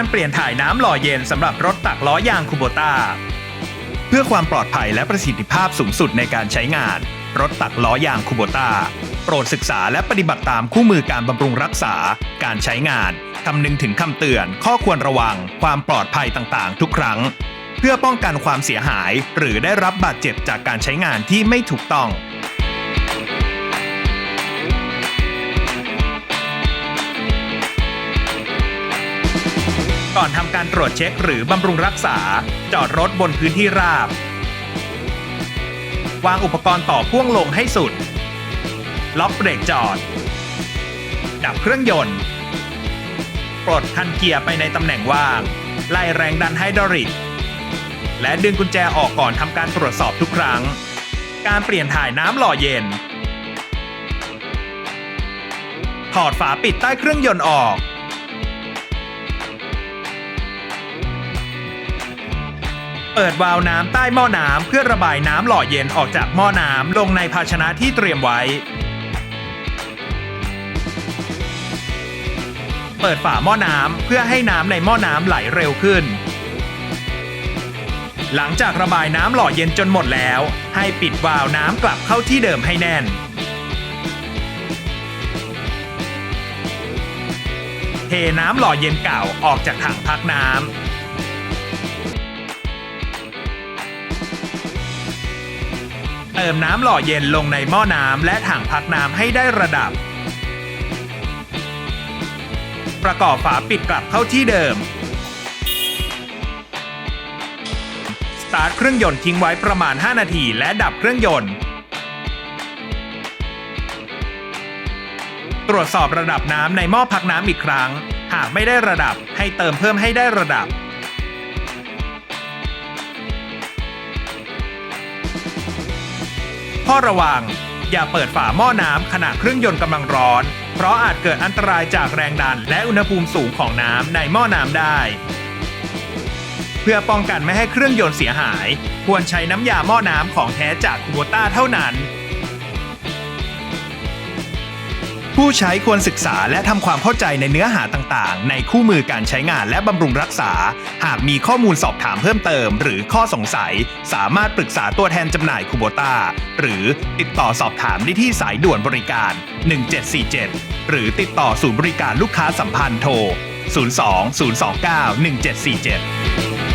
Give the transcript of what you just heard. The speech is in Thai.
การเปลี่ยนถ่ายน้ำหล่อเย็นสำหรับรถตักล้อยางคูโบต้าเพื่อความปลอดภัยและประสิทธิภาพสูงสุดในการใช้งาน รถตักล้อยางคูโบต้าโปรดศึกษาและปฏิบัติตามคู่มือการบำรุงรักษา การใช้งานคำนึงถึงคำเตือน ข้อควรระวัง ความปลอดภัยต่างๆ ทุกครั้ง เพื่อป้องกันความเสียหาย หรือได้รับบาดเจ็บจากการใช้งานที่ไม่ถูกต้อง ก่อนทำการตรวจเช็คหรือบำรุงรักษา จอดรถบนพื้นที่ราบ วางอุปกรณ์ต่อพ่วงลงให้สุด ล็อกเบรกจอด ดับเครื่องยนต์ ปลดคันเกียร์ไปในตำแหน่งว่าง ไล่แรงดันไฮดรอลิก และดึงกุญแจออกก่อนทำการตรวจสอบทุกครั้ง การเปลี่ยนถ่ายน้ำหล่อเย็น ถอดฝาปิดใต้เครื่องยนต์ออก เปิดวาล์วน้ำใต้หม้อน้ำเพื่อระบายน้ำหล่อเย็นออกจากหม้อน้ำลงในภาชนะที่เตรียมไว้ เปิดฝาหม้อน้ำเพื่อให้น้ำในหม้อน้ำไหลเร็วขึ้น หลังจากระบายน้ำหล่อเย็นจนหมดแล้ว ให้ปิดวาล์วน้ำกลับเข้าที่เดิมให้แน่นเทน้ำหล่อเย็นเก่าออกจากถังพักน้ำ เติมน้ำหล่อเย็นลงในหม้อน้ำและถังพักน้ำให้ได้ระดับ ประกอบฝาปิดกลับเข้าที่เดิม สตาร์ทเครื่องยนต์ทิ้งไว้ประมาณ 5 นาทีและดับเครื่องยนต์ ตรวจสอบระดับน้ำในหม้อพักน้ำอีกครั้ง หากไม่ได้ระดับให้เติมเพิ่มให้ได้ระดับ ข้อระวัง อย่าเปิดฝาหม้อน้ำขณะเครื่องยนต์กำลังร้อน เพราะอาจเกิดอันตรายจากแรงดันและอุณหภูมิสูงของน้ำในหม้อน้ำได้ เพื่อป้องกันไม่ให้เครื่องยนต์เสียหาย ควรใช้น้ำยาหม้อน้ำของแท้จากคูโบต้าเท่านั้น ผู้ใช้ควรศึกษาและทำความเข้าใจในเนื้อหาต่างๆ ในคู่มือการใช้งานและบำรุงรักษา หากมีข้อมูลสอบถามเพิ่มเติม หรือข้อสงสัย สามารถปรึกษาตัวแทนจำหน่ายคูโบต้าหรือติดต่อสอบถามได้ที่สายด่วนบริการ 1747 หรือติดต่อศูนย์บริการลูกค้าสัมพันธ์โทร 02 029 1747